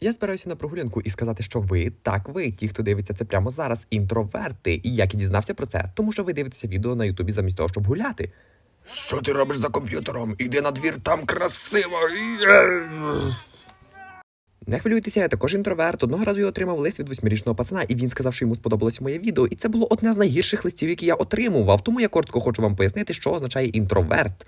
Я збираюся на прогулянку і сказати, що ви, так ви, ті, хто дивиться це прямо зараз, інтроверти. І як і дізнався про це, тому що ви дивитеся відео на Ютубі замість того, щоб гуляти. Що ти робиш за комп'ютером? Іди на двір, там красиво. Не хвилюйтеся, я також інтроверт. Одного разу я отримав лист від восьмирічного пацана, і він сказав, що йому сподобалося моє відео. І це було одне з найгірших листів, які я отримував. Тому я коротко хочу вам пояснити, що означає інтроверт.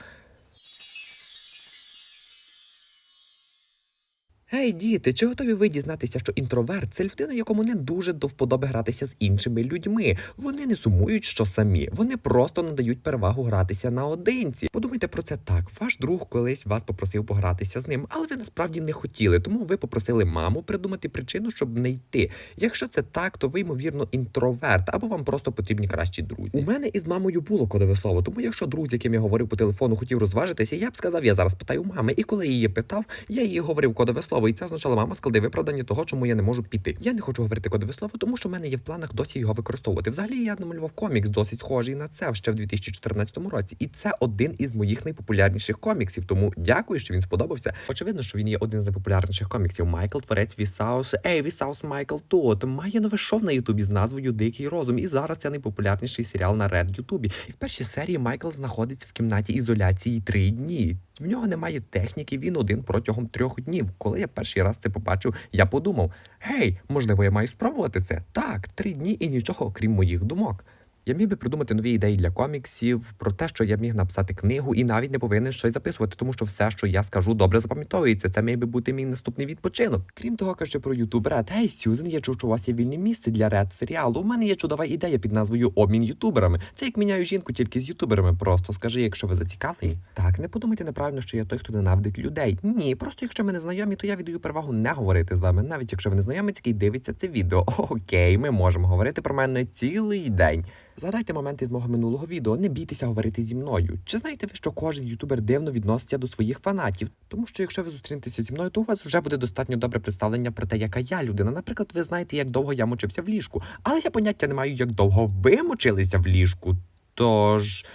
Гей, діти, чи готові ви дізнатися, що інтроверт це людина, якому не дуже до вподоби гратися з іншими людьми. Вони не сумують, що самі, вони просто надають перевагу гратися наодинці. Подумайте про це так. Ваш друг колись вас попросив погратися з ним, але ви насправді не хотіли, тому ви попросили маму придумати причину, щоб не йти. Якщо це так, то ви ймовірно інтроверт, або вам просто потрібні кращі друзі. У мене із мамою було кодове слово, тому якщо друг, з яким я говорив по телефону, хотів розважитися, я б сказав, я зараз питаю мами. І коли її питав, я їй говорив кодове слово, і це означало мама склади виправдання того, чому я не можу піти. Я не хочу говорити кодове слово, тому що в мене є в планах досі його використовувати. Взагалі я намалював комікс досить схожий на це ще в 2014 році, і це один із моїх найпопулярніших коміксів. Тому дякую, що він сподобався. Очевидно, що він є один з найпопулярніших коміксів. Майкл творець Вісаус. Ей, Вісаус Майкл тут має нове шоу на Ютубі з назвою Дикий розум. І зараз це найпопулярніший серіал на Ред Ютубі. І в першій серії Майкл знаходиться в кімнаті ізоляції три дні. В нього немає техніки, він один протягом трьох днів. Коли я перший раз це побачив, я подумав: гей, можливо, я маю спробувати це. Так, три дні і нічого, окрім моїх думок. Я міг би придумати нові ідеї для коміксів, про те, що я міг написати книгу і навіть не повинен щось записувати, тому що все, що я скажу, добре запам'ятовується. Це міг би бути мій наступний відпочинок. Крім того, кажучи про Ютуб Ред. Гей, Сюзен, я чув, що у вас є вільне місце для Ред серіалу. У мене є чудова ідея під назвою Обмін ютуберами. Це як міняю жінку тільки з ютуберами. Просто скажи, якщо ви зацікавлені. Так, не подумайте неправильно, що я той, хто ненавидить людей. Ні, просто якщо ми не знайомі, то я віддаю перевагу не говорити з вами, навіть якщо ви не знайомі, який дивиться це відео. Окей, ми можемо говорити про мене цілий день. Згадайте моменти з мого минулого відео, не бійтеся говорити зі мною. Чи знаєте ви, що кожен ютубер дивно відноситься до своїх фанатів? Тому що якщо ви зустрінетеся зі мною, то у вас вже буде достатньо добре представлення про те, яка я людина. Наприклад, ви знаєте, як довго я мочився в ліжку, але я поняття не маю, як довго ви мочилися в ліжку. Тож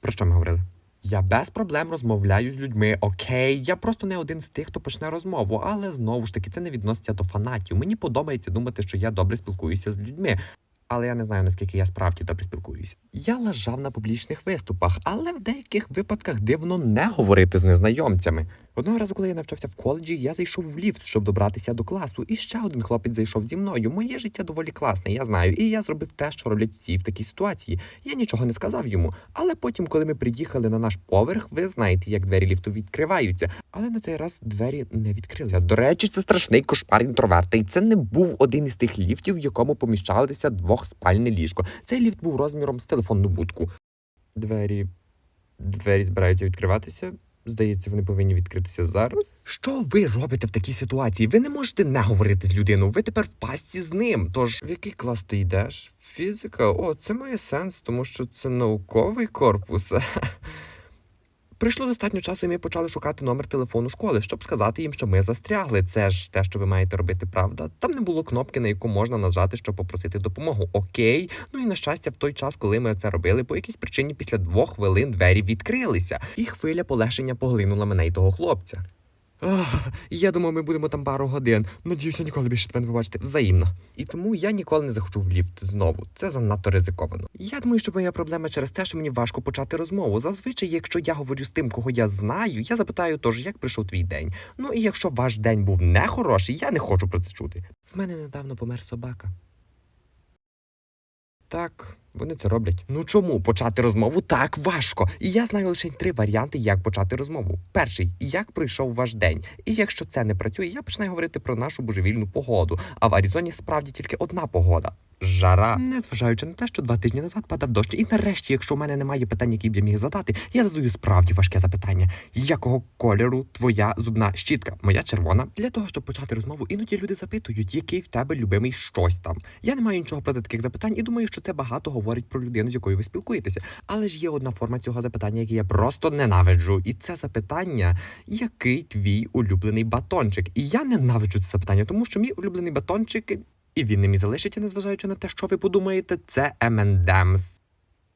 про що ми говорили? Я без проблем розмовляю з людьми. Окей, я просто не один з тих, хто почне розмову, але знову ж таки це не відноситься до фанатів. Мені подобається думати, що я добре спілкуюся з людьми. Але я не знаю, наскільки я справді добре спілкуюся. Я лажав на публічних виступах, але в деяких випадках дивно не говорити з незнайомцями. Одного разу, коли я навчався в коледжі, я зайшов в ліфт, щоб добратися до класу, і ще один хлопець зайшов зі мною. Моє життя доволі класне, я знаю, і я зробив те, що роблять всі в такій ситуації. Я нічого не сказав йому. Але потім, коли ми приїхали на наш поверх, ви знаєте, як двері ліфту відкриваються. Але на цей раз двері не відкрилися. До речі, це страшний кошмар інтроверта, і це не був один із тих ліфтів, в якому поміщалися двохспальне ліжко. Цей ліфт був розміром з телефонну будку. Двері. Двері збираються відкриватися. Здається, вони повинні відкритися зараз. Що ви робите в такій ситуації? Ви не можете не говорити з людиною. Ви тепер в пасті з ним. Тож в який клас ти йдеш? Фізика? О, це має сенс, тому що це науковий корпус. Прийшло достатньо часу, і ми почали шукати номер телефону школи, щоб сказати їм, що ми застрягли. Це ж те, що ви маєте робити, правда? Там не було кнопки, на яку можна нажати, щоб попросити допомогу. Окей. Ну і на щастя, в той час, коли ми це робили, по якійсь причині після двох хвилин двері відкрилися, і хвиля полегшення поглинула мене й того хлопця. Я думав, ми будемо там пару годин. Надіюся, ніколи більше тебе не побачити. Взаємно. І тому я ніколи не захочу в ліфт знову. Це занадто ризиковано. Я думаю, що моя проблема через те, що мені важко почати розмову. Зазвичай, якщо я говорю з тим, кого я знаю, я запитаю тож, як прийшов твій день. Ну і якщо ваш день був нехороший, я не хочу про це чути. В мене недавно помер собака. Так, вони це роблять. Ну чому почати розмову так важко? І я знаю лише три варіанти, як почати розмову. Перший як пройшов ваш день. І якщо це не працює, я починаю говорити про нашу божевільну погоду. А в Аризоні справді тільки одна погода. Жара, незважаючи на те, що два тижні назад падав дощ, і нарешті, якщо в мене немає питань, які б я міг задати, я задаю справді важке запитання: якого кольору твоя зубна щітка? Моя червона. Для того, щоб почати розмову, іноді люди запитують, який в тебе любимий щось там. Я не маю нічого проти таких запитань і думаю, що це багато говорить про людину, з якою ви спілкуєтеся. Але ж є одна форма цього запитання, яке я просто ненавиджу. І це запитання, який твій улюблений батончик? І я ненавиджу це запитання, тому що мій улюблений батончик, і він не мій залишиться, незважаючи на те, що ви подумаєте, це M&M's.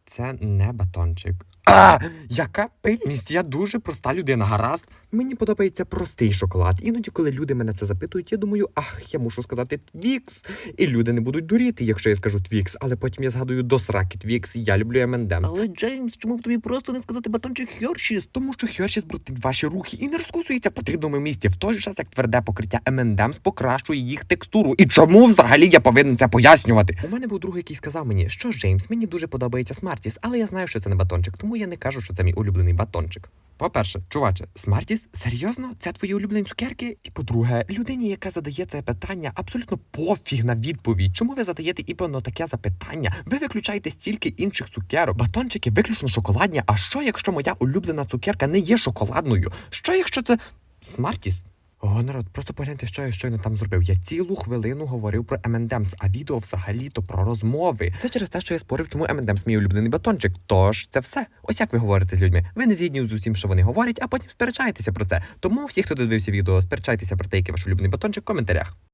Це не батончик. А, яка пильність? Я дуже проста людина, гаразд. Мені подобається простий шоколад. Іноді, коли люди мене це запитують, я думаю, ах, я мушу сказати твікс. І люди не будуть дуріти, якщо я скажу твікс, але потім я згадую до сраки твікс. Я люблю M&M's. Але Джеймс, чому б тобі просто не сказати батончик Хершіс? Тому що Хершіс брутить ваші рухи і не розкусується в потрібному місці, в той же час як тверде покриття M&M's покращує їх текстуру. І чому взагалі я повинен це пояснювати? У мене був друг, який сказав мені, що Джеймс, мені дуже подобається Смартіс, але я знаю, що це не батончик, тому я не кажу, що це мій улюблений батончик. По-перше, чуваче, Смартіс, серйозно? Це твої улюблені цукерки? І по-друге, людині, яка задає це питання, абсолютно пофіг на відповідь. Чому ви задаєте іменно таке запитання? Ви виключаєте стільки інших цукерок. Батончики виключно шоколадні. А що, якщо моя улюблена цукерка не є шоколадною? Що, якщо це Смартіс? О, народ, просто погляньте, що я щойно там зробив. Я цілу хвилину говорив про M&M's, а відео взагалі-то про розмови. Це через те, що я спорив, чому M&M's мій улюблений батончик. Тож це все. Ось як ви говорите з людьми. Ви не згідні з усім, що вони говорять, а потім сперечаєтеся про це. Тому всі, хто додивився відео, сперечайтеся про те, який ваш улюблений батончик в коментарях.